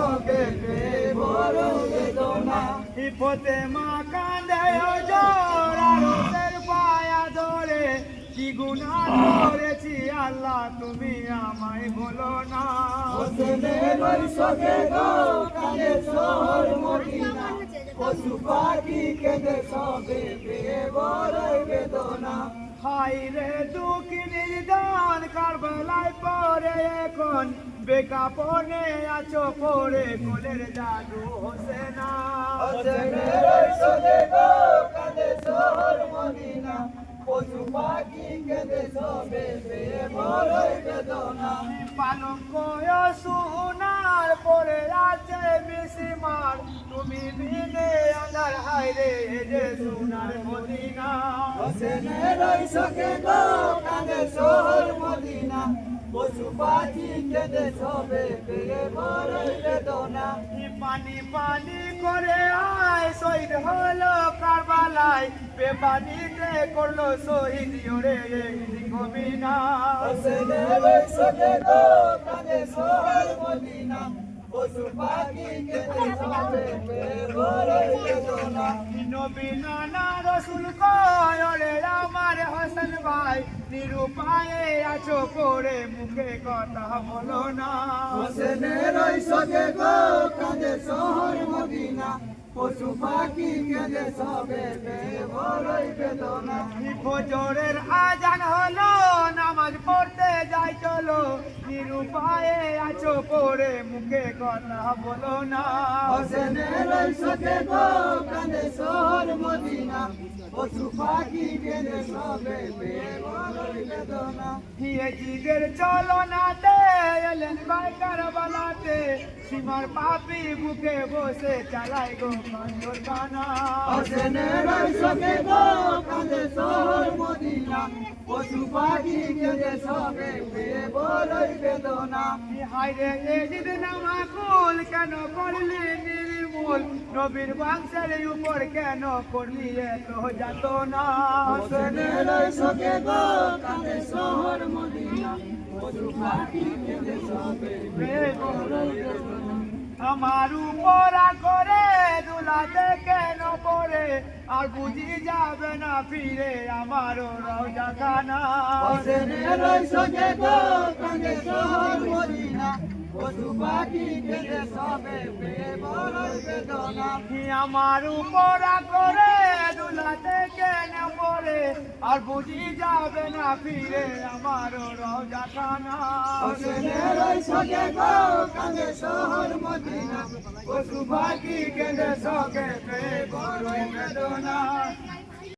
সবে বড় বেদনা বিপদে মা কান্দে জোর আরতের পায়া ধরে কি গুণা করেছি আল্লাহ তুমি আমায় বলো না। ওই সবে গো কালে শহর মদিনা। পশু পাখি কেঁদে সবে বড় বেদনা। হাই রে দুঃখী কারবালায় পরে এখন বেকাপনে আছো পরে কোলের জাদু হোসে না হোসেনের সবে গো শহর মদিনা পশু পাখি কেঁদে সবে বড় বেদনা। পালঙ্ক সুনার পরে আছে বেশি মার তুমি বিনে আন্ধার হাই রে যে সোনার মদিনা। হোসেনের সবে গো শহর মদিনা। পশু পাখি কেঁদে সবে বড় বেদনা। পানি পানি করে আয় শহীদ হলো কারবালায়। বেপানিতে করল শহীদ ওরে কবিনা। হোসেনের সবে গো শহর মদিনা। পশু পাখি রসুল কয় আমার হাসান মুখে কথা বলো না হোসেনের ওই সবে গো কাঁদে পশু পাখি কেঁদে সবে বড়ই বেদনা। ফজরের পড়তে চলো নিরুপায়ে আছো করে মুখে কথা বলো না। হোসেনের সবে গো কাঁদে শহর মদিনা। পশু পাখি সবে বেদনা। এলেন সীমার পাপি বুকে বসে চালাই গো কান্দর কানা হোসেনের ওই গো কাঁদে শহর মদিনা পশু পাখি কেঁদে সবে বড়ই বেদনা। হাই রে এজিদ কেন করলি নির্মূল? নবীর বংশের উপর কেন করলি এত যাত না হোসেনের ওই গো কাঁদে শহর মদিনা। পশু পাখি কেঁদে সবে বড়ই বেদনা। আমার উপরা করে দুলাতে কেন পড়ে? আর বুঝি যাবে না ফিরে আমারও রওজা খানা। শহর মদিনা। আমার উপরা করে দুলাতে কেন পড়ে? আর বুঝি যাবে না ফিরে আমারও রওজা খানা। ওই সবে গো কাঁদে শহর মদিনা পশু পাখি কেঁদে সবে বড়ই বেদনা